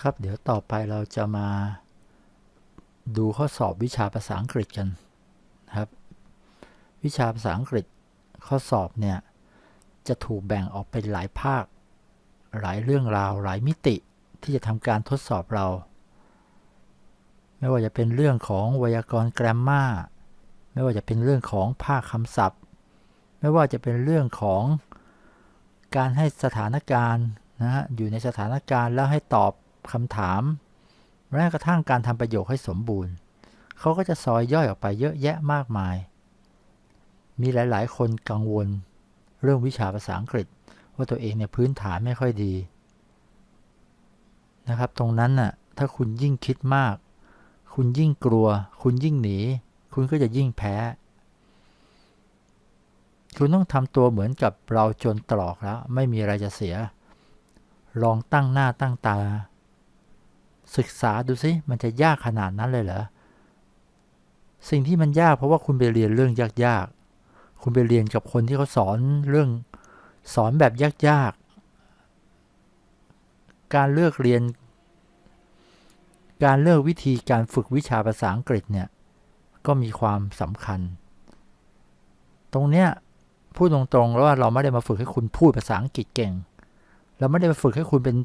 นะครับ เดี๋ยวต่อไปเราจะมาดูข้อสอบวิชาภาษาอังกฤษกันนะครับ วิชาภาษาอังกฤษข้อสอบเนี่ยจะถูกแบ่งออกเป็นหลายภาค หลายเรื่องราว หลายมิติที่จะทำการทดสอบเรา ไม่ว่าจะเป็นเรื่องของไวยากรณ์แกรมมาไม่ว่าจะเป็นเรื่องของภาคคำศัพท์ ไม่ว่าจะเป็นเรื่องของการให้สถานการณ์นะฮะอยู่ในสถานการณ์แล้วให้ตอบ คำถามแม้กระทั่งการทำประโยคให้สมบูรณ์ เขาก็จะซอยย่อยออกไปเยอะแยะมากมาย มีหลาย ๆ คนกังวล เรื่องวิชาภาษาอังกฤษ ว่าตัวเองเนี่ยพื้นฐานไม่ค่อยดีนะครับ ตรงนั้นน่ะถ้าคุณยิ่งคิดมาก คุณยิ่งกลัว คุณยิ่งหนี คุณก็จะยิ่งแพ้ คุณต้องทำตัวเหมือนกับเราจนตรอกแล้ว ไม่มีอะไรจะเสีย ลองตั้งหน้าตั้งตา ศึกษาดูสิมันจะยากขนาดนั้นเลยเหรอสิ่งที่มันยากเพราะว่าคุณไปเรียนเรื่องยากๆ คุณไปเรียนกับคนที่เขาสอนเรื่องสอนแบบยากๆ การเลือกเรียน การเลือกวิธีการฝึกวิชาภาษาอังกฤษเนี่ยก็มีความสำคัญ ตรงเนี้ยพูดตรงๆแล้วว่าเราไม่ได้มาฝึกให้คุณพูดภาษาอังกฤษเก่ง เราไม่ได้มาฝึกให้คุณเป็น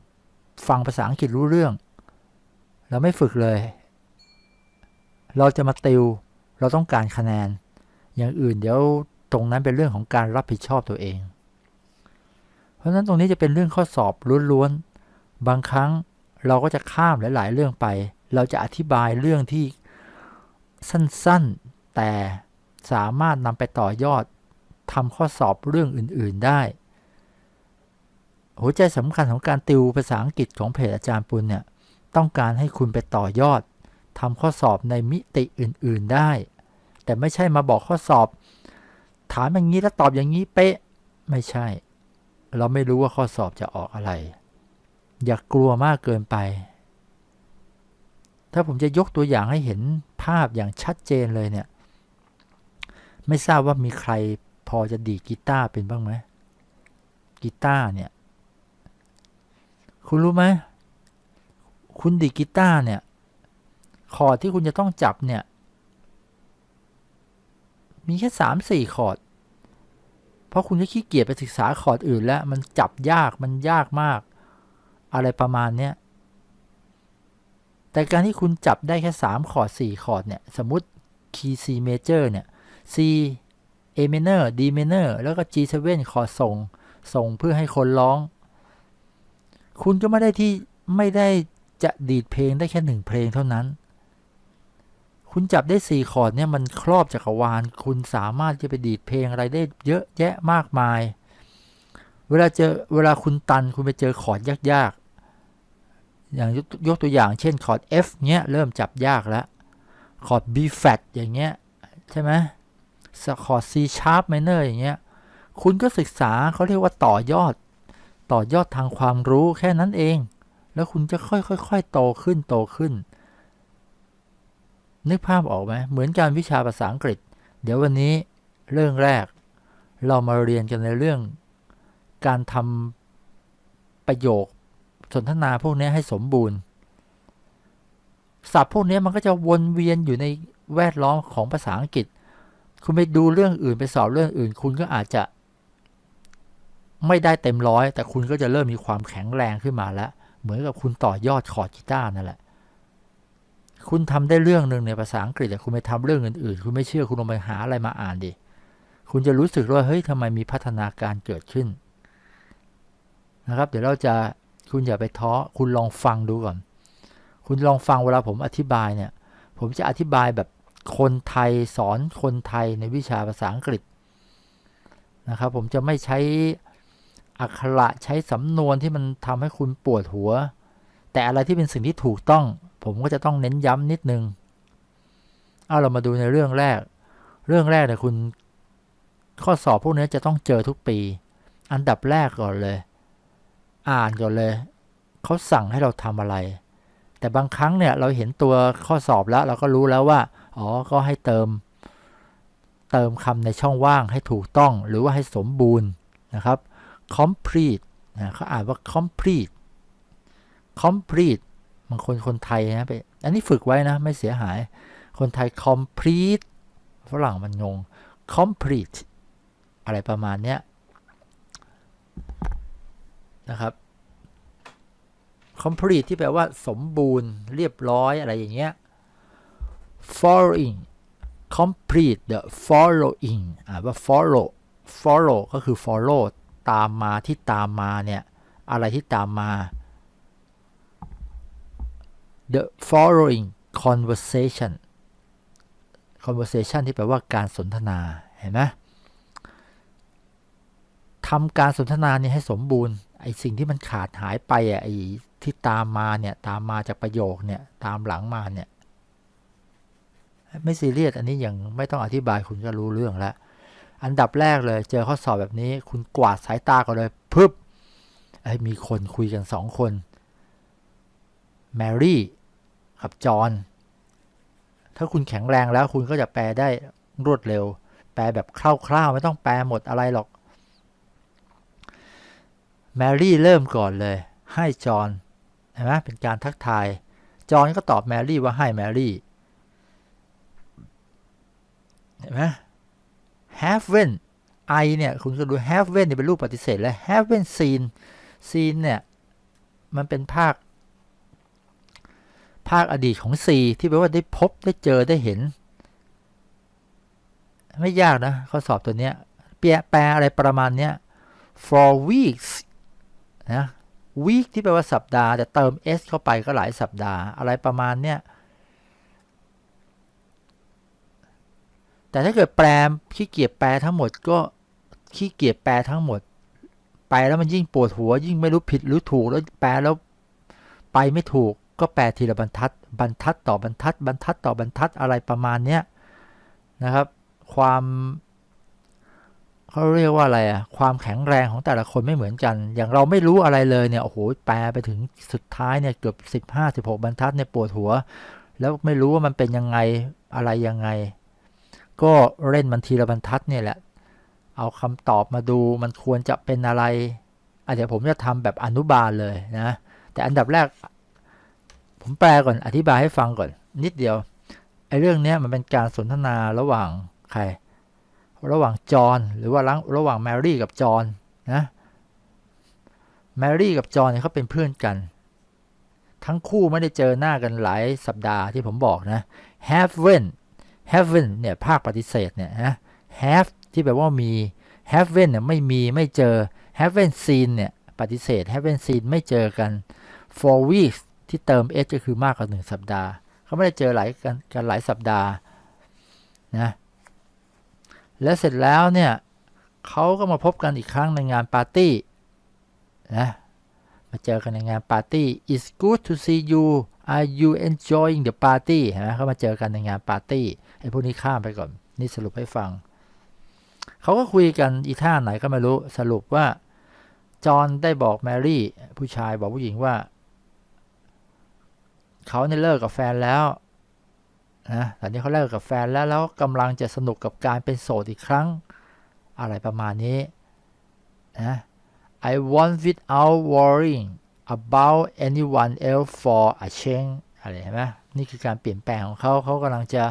ฟังภาษาอังกฤษรู้เรื่อง เราไม่ฝึกเลย เราจะมาติว เราต้องการคะแนน อย่างอื่นเดี๋ยวตรงนั้นเป็นเรื่องของการรับผิดชอบตัวเอง เพราะฉะนั้นตรงนี้จะเป็นเรื่องข้อสอบล้วนๆ บางครั้งเราก็จะข้ามหลาย ๆ เรื่องไป เราจะอธิบายเรื่องที่สั้นๆ แต่สามารถนำไปต่อยอดทำข้อสอบเรื่องอื่นๆได้ หัวใจสำคัญของการติวภาษาอังกฤษของเพจอาจารย์ปุณเนี่ย ต้องการให้คุณไปต่อยอดทำข้อสอบในมิติอื่น ๆได้ แต่ไม่ใช่มาบอกข้อสอบ ถามอย่างนี้แล้วตอบอย่างนี้เป๊ะ ไม่ใช่ เราไม่รู้ว่าข้อสอบจะออกอะไร อย่ากกลัวมากเกินไป ถ้าผมจะยกตัวอย่างให้เห็นภาพอย่างชัดเจนเลยเนี่ย ไม่ทราบว่ามีใครพอจะดีกีตาร์เป็นบ้างไหมกีตาร์เนี่ย คุณรู้ไหม คุณดีกีตาร์เนี่ย คอร์ดที่คุณจะต้องจับเนี่ย มีแค่สามสี่คอร์ด เพราะคุณจะขี้เกียจไปศึกษาคอร์ดอื่น แล้วมันจับยากมันยากมาก อะไรประมาณเนี้ย แต่การที่คุณจับได้แค่3คอร์ด4คอร์ดเนี่ย สมมติคีย์ C major เนี่ย C A minor D minor แล้วก็ G7 คอร์ดส่ง ส่งเพื่อให้คนร้อง คุณก็ไม่ได้ที่ไม่ได้ จะดีดเพลงได้แค่หนึ่งเพลงเท่านั้น คุณจับได้4คอร์ดเนี่ยมันครอบจักรวาล คุณสามารถจะไปดีดเพลงอะไรได้เยอะแยะมากมาย เวลาเจอเวลาคุณตันคุณไปเจอคอร์ดยากๆ อย่างยกตัวอย่างเช่นคอร์ด F เนี้ยเริ่มจับยากแล้ว คอร์ด B flat อย่างเงี้ยใช่ไหมคอร์ด C sharp minor อย่างเงี้ย คุณก็ศึกษาเขาเรียกว่าต่อยอด ต่อยอดทางความรู้แค่นั้นเอง แล้วคุณจะค่อยๆโตขึ้นโตขึ้น นึกภาพออกไหมเหมือนการวิชาภาษาอังกฤษ เดี๋ยววันนี้เรื่องแรก เรามาเรียนกันในเรื่อง การทำประโยคสนทนาพวกนี้ให้สมบูรณ์ศัพท์พวกนี้มันก็จะวนเวียนอยู่ในแวดล้อมของภาษาอังกฤษ คุณไปดูเรื่องอื่นไปสอบเรื่องอื่น คุณก็อาจจะ ไม่ได้เต็มร้อย แต่คุณก็จะเริ่มมีความแข็งแรงขึ้นมาแล้ว เหมือนกับคุณต่อยอดคอร์ดกีตาร์นั่นแหละ คุณทำได้เรื่องหนึ่งในภาษาอังกฤษแต่คุณไปทำเรื่องอื่นๆ คุณไม่เชื่อคุณลองไปหาอะไรมาอ่านดิ คุณจะรู้สึกว่าเฮ้ยทำไมมีพัฒนาการเกิดขึ้น นะครับ เดี๋ยวเราจะคุณอย่าไปท้อ คุณลองฟังดูก่อน คุณลองฟังเวลาผมอธิบายเนี่ย ผมจะอธิบายแบบคนไทยสอนคนไทยในวิชาภาษาอังกฤษนะครับ ผมจะไม่ใช้ อักขระใช้สำนวนที่มันทำให้คุณปวดหัว แต่อะไรที่เป็นสิ่งที่ถูกต้อง ผมก็จะต้องเน้นย้ำนิดนึง เอาเรามาดูในเรื่องแรก เรื่องแรกเนี่ยคุณข้อสอบพวกนี้จะต้องเจอทุกปี อันดับแรกก่อนเลย อ่านก่อนเลย เขาสั่งให้เราทำอะไร แต่บางครั้งเนี่ยเราเห็นตัวข้อสอบแล้ว เราก็รู้แล้วว่า อ๋อ ก็ให้เติม เติมคำในช่องว่างให้ถูกต้อง หรือว่าให้สมบูรณ์นะครับ complete นะเขาอ่านว่า complete complete บางคนคนไทยนะไปอันนี้ฝึกไว้นะไม่เสียหาย คนไทย complete ฝรั่งมันงง complete อะไรประมาณเนี้ยนะครับ complete ที่แปลว่าสมบูรณ์เรียบร้อยอะไรอย่างเงี้ย following complete the following อ่าว่า follow follow ก็คือ follow ตามมาที่ตามมาเนี่ย อะไรที่ตามมา the following conversation conversation ที่แปลว่าการสนทนาเห็นไหมทำการสนทนานี้ให้สมบูรณ์ไอสิ่งที่มันขาดหายไปอะไอที่ตามมาเนี่ยตามมาจากประโยคเนี่ยตามหลังมาเนี่ยไม่ซีเรียสอันนี้ยังไม่ต้องอธิบายคุณก็รู้เรื่องแล้ว อันดับแรกเลย เจอข้อสอบแบบนี้ คุณกวาดสายตาก่อนเลยพึบไอ้มีคนคุยกันสองคนแมรี่กับจอห์นถ้าคุณแข็งแรงแล้วคุณก็จะแปลได้รวดเร็ว แปลแบบคร่าวๆ ไม่ต้องแปลหมดอะไรหรอกแมรี่เริ่มก่อนเลย ให้จอห์นเห็นไหมเป็นการทักทาย จอห์นก็ตอบแมรี่ว่าให้แมรี่เห็นไหม haven't I เนี่ย คุณก็ดู haven't เนี่ยเป็นรูปปฏิเสธ แล้ว haven't seen seen เนี่ย มันเป็นภาค ภาคอดีตของ C ที่แปลว่าได้พบได้เจอได้เห็น ไม่ยากนะข้อสอบตัวเนี้ยแปลแปลอะไรประมาณเนี้ย for weeks นะ week ที่แปลว่าสัปดาห์ แต่เติม s เข้าไปก็หลายสัปดาห์ อะไรประมาณเนี้ย แต่ถ้าเกิดแปลขี้เกียจแปลทั้งหมดก็ขี้เกียจแปลทั้งหมดแปแล้วมันยิ่งปวดหัว ยิ่งไม่รู้ผิดหรือถูกแล้วแปลแล้วไปไม่ถูกก็แปลทีละบรรทัด บรรทัดต่อบรรทัด บรรทัดต่อบรรทัดอะไรประมาณเนี้ยนะครับ ความเขาเรียกว่าอะไรอะความแข็งแรงของแต่ละคนไม่เหมือนกัน อย่างเราไม่รู้อะไรเลยเนี่ยโอ้โหแปลไปถึงสุดท้ายเนี่ยเกือบสิบห้าสิบหกบรรทัดเนี่ยปวดหัว แล้วไม่รู้ว่ามันเป็นยังไงอะไรยังไง ก็เล่นมันทีละบรรทัดเนี่ยแหละ เอาคำตอบมาดูมันควรจะเป็นอะไรอะเดี๋ยวผมจะทำแบบอนุบาลเลยนะ แต่อันดับแรก ผมแปลก่อนอธิบายให้ฟังก่อน นิดเดียวไอ้เรื่องนี้มันเป็นการสนทนาระหว่างใคร ระหว่างจอห์นหรือว่าระหว่างแมรี่กับจอห์นนะแมรี่กับจอห์นเนี่ยเขาเป็นเพื่อนกัน ทั้งคู่ไม่ได้เจอหน้ากันหลายสัปดาห์ที่ผมบอกนะ haven't haven't เนี่ยภาคปฏิเสธเนี่ยนะ have ที่แปลว่ามี haven't เนี่ยไม่มีไม่เจอ haven't seen เนี่ยปฏิเสธ haven't seen ไม่เจอกัน for weeks ที่เติม s ก็คือมากกว่าหนึ่งสัปดาห์ เขาไม่ได้เจอหลายกันกันหลายสัปดาห์นะและเสร็จแล้วเนี่ยเขาก็มาพบกันอีกครั้งในงานปาร์ตี้นะมาเจอกันในงานปาร์ตี้ it's good to see you are you enjoying the party เห็นไหมเขามาเจอกันในงานปาร์ตี้ อ้พวกนี้ข้ามไปก่อน นี่สรุปให้ฟัง เขาก็คุยกันอีท่าไหนก็ไม่รู้สรุปว่า จอห์นได้บอกแมรี่ ผู้ชายบอกผู้หญิงว่า เขาเนี่ยเลิกกับแฟนแล้วนะตอนนี้เขาเลิกกับแฟนแล้วแล้วกำลังจะสนุกกับการเป็นโสดอีกครั้ง อะไรประมาณนี้นะ I want without worrying about anyone else for a change อะไรเห็นไหมนี่คือการเปลี่ยนแปลงของเขาเขากำลังจะ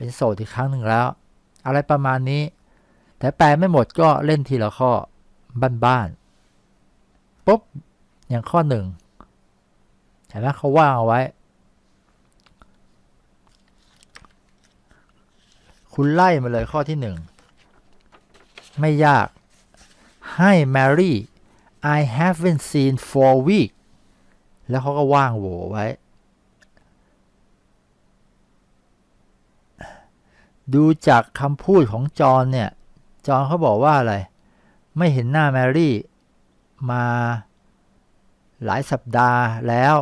เป็นโสดอีกครั้งหนึ่งแล้ว อะไรประมาณนี้ แต่แปลไม่หมดก็เล่นทีละข้อบ้านๆปุ๊บอย่างข้อหนึ่งเห็นไหมเขาว่างเอาไว้ คุณไล่มาเลยข้อที่หนึ่งไม่ยาก ให้ Mary I haven't seen for week แล้วเขาก็ว่างโหวไว้ ดูจากคำพูดของจอห์นเนี่ย จอห์นเขาบอกว่าอะไร ไม่เห็นหน้าแมรี่มาหลายสัปดาห์แล้ว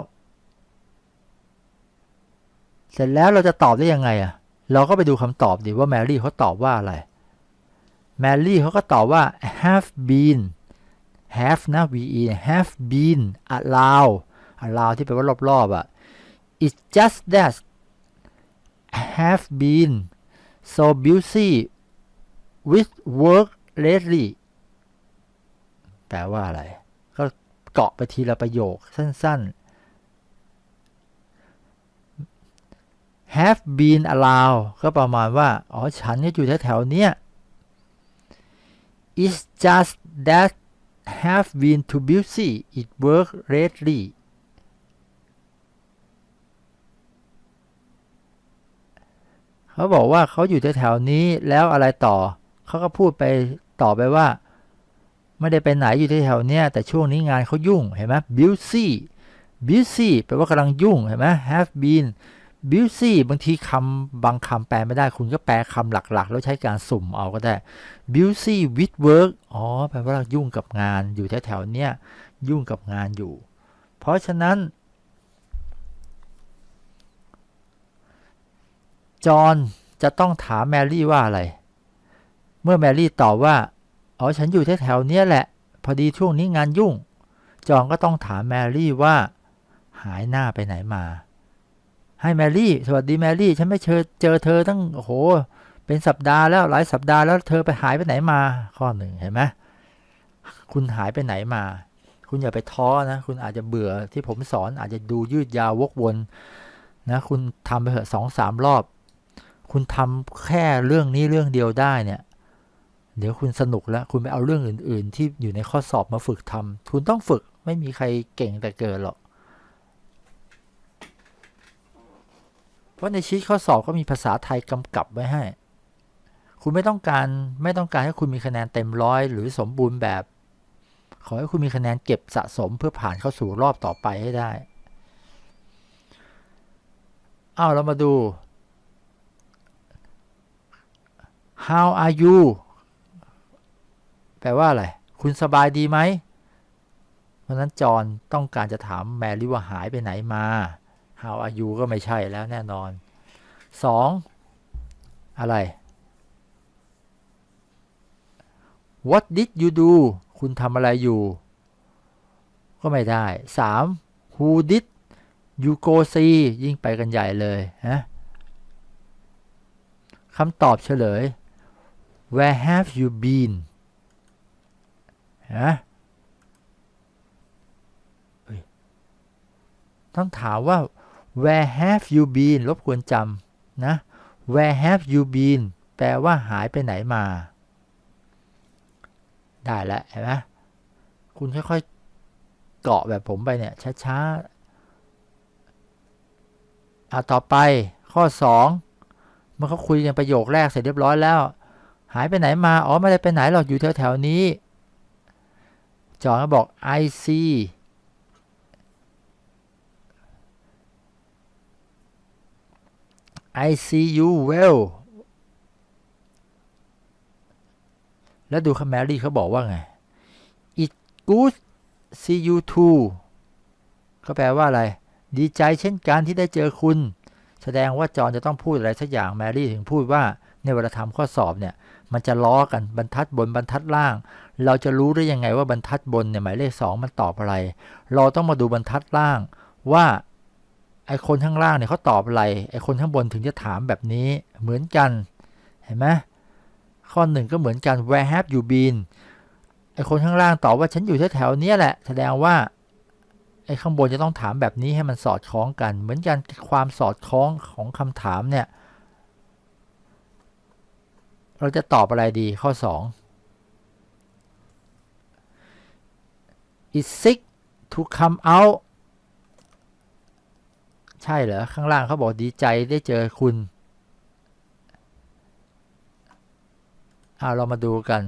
เสร็จแล้วเราจะตอบได้ยังไงอะเราก็ไปดูคำตอบดิว่าแมรี่เขาตอบว่าอะไร แมรี่เขาก็ตอบว่า have been have นะ ve have been allow allow ที่แปลว่ารอบๆอะ it's just that have been so busy with work lately แปลว่าอะไร ก็เกาะไปทีละประโยคสั้น ๆ have been around ก็ประมาณว่า อ๋อ ฉันก็อยู่แถวๆเนี้ย it's just that have been too busy it work lately เขาบอกว่าเขาอยู่แถวๆนี้แล้วอะไรต่อ เขาก็พูดไปต่อไปว่า ไม่ได้ไปไหนอยู่แถวๆเนี้ยแต่ช่วงนี้งานเขายุ่งเห็นไหม busy busy แปลว่ากำลังยุ่งเห็นไหม have been busy บางทีคำบางคำแปลไม่ได้คุณก็แปลคำหลักๆ แล้วใช้การสุ่มเอาก็ได้ busy with work อ๋อแปลว่ายุ่งกับงานอยู่แถวๆเนี้ยยุ่งกับงานอยู่ เพราะฉะนั้น จอนจะต้องถามแมรี่ว่าอะไร เมื่อแมรี่ตอบว่า อ๋อ ฉันอยู่แถวๆนี้แหละ พอดีช่วงนี้งานยุ่ง จอนก็ต้องถามแมรี่ว่า หายหน้าไปไหนมา ให้แมรี่ สวัสดีแมรี่ ฉันไม่เจอเจอเธอตั้ง โอ้โห เป็นสัปดาห์แล้วหลายสัปดาห์แล้วเธอไปหายไปไหนมา ข้อหนึ่งเห็นไหมคุณหายไปไหนมา คุณอย่าไปท้อนะ คุณอาจจะเบื่อที่ผมสอนอาจจะดูยืดยาววกวนนะ คุณทำไปเถอะสองสามรอบ คุณทำแค่เรื่องนี้เรื่องเดียวได้เนี่ย เดี๋ยวคุณสนุกแล้ว คุณไปเอาเรื่องอื่น ๆ ที่อยู่ในข้อสอบมาฝึกทำคุณต้องฝึกไม่มีใครเก่งแต่เกิดหรอก เพราะในชีตข้อสอบก็มีภาษาไทยกำกับไว้ให้ คุณไม่ต้องการไม่ต้องการให้คุณมีคะแนนเต็มร้อยหรือสมบูรณ์แบบ ขอให้คุณมีคะแนนเก็บสะสมเพื่อผ่านเข้าสู่รอบต่อไปให้ได้เอาเรามาดู how are you แปลว่าอะไร คุณสบายดีไหม เพราะนั้นจอห์นต้องการจะถามแมรี่ว่าหายไปไหนมา how are you ก็ไม่ใช่แล้วแน่นอน 2. อะไร what did you do คุณทำอะไรอยู่ ก็ไม่ได้ 3. who did you go see ยิ่งไปกันใหญ่เลยนะคำตอบเฉลย where have you been ฮะต้องถามว่า where have you been รบกวนจำนะ where have you been แปลว่าหายไปไหนมา ได้แล้วเห็นไหมคุณค่อยๆเกาะแบบผมไปเนี่ย ช้าๆอะต่อไปข้อ 2 เมื่อเขาคุยกันประโยคแรกเสร็จเรียบร้อยแล้ว หายไปไหนมา อ๋อไม่ได้ไปไหนหรอกอยู่แถวๆนี้ จอห์นก็บอก I see I see you well แล้วดูคำแมรี่เขาบอกว่าไง It good see you too ก็แปลว่าอะไร ดีใจเช่นกันที่ได้เจอคุณ แสดงว่าจอห์นจะต้องพูดอะไรสักอย่างแมรี่ถึงพูดว่าในเวลาทำข้อสอบเนี่ย มันจะล้อกันบรรทัดบนบรรทัดล่าง เราจะรู้ได้ยังไงว่าบรรทัดบนเนี่ยหมายเลขสองมันตอบอะไร เราต้องมาดูบรรทัดล่างว่าไอคนข้างล่างเนี่ยเขาตอบอะไรไอคนข้างบนถึงจะถามแบบนี้เหมือนกันเห็นไหมข้อหนึ่งก็เหมือนกัน where have you been ไอคนข้างล่างตอบว่าฉันอยู่แถวๆเนี้ยแหละ แสดงว่าไอ้ข้างบนจะต้องถามแบบนี้ให้มันสอดคล้องกัน เหมือนกันความสอดคล้องของคำถามเนี่ย เราจะตอบอะไรดีข้อ 2 is sick to come out ใช่เหรอ ข้างล่างเขาบอกดีใจได้เจอคุณเอาเรามาดูกัน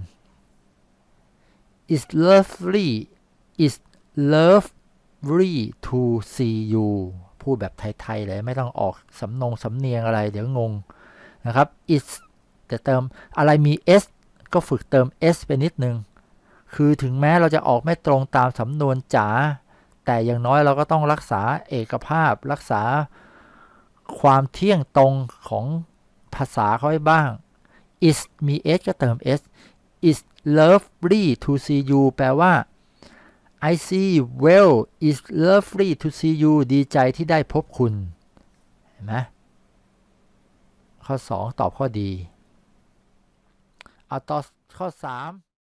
is lovely is lovely to see you พูดแบบไทย ๆ เลย ไม่ต้องออกสำนงสำเนียงอะไร เดี๋ยวงงนะครับ is แต่เติมอะไรมี s ก็ฝึกเติม s ไปนิดนึง คือถึงแม้เราจะออกไม่ตรงตามสำนวนจ๋า แต่อย่างน้อยเราก็ต้องรักษาเอกภาพ รักษาความเที่ยงตรงของภาษาเขาให้บ้าง is มี s ก็เติม s is lovely to see you แปลว่า I see well is lovely to see you ดีใจที่ได้พบคุณ เห็นไหมข้อ 2 ตอบข้อดี เอาต่อข้อ 3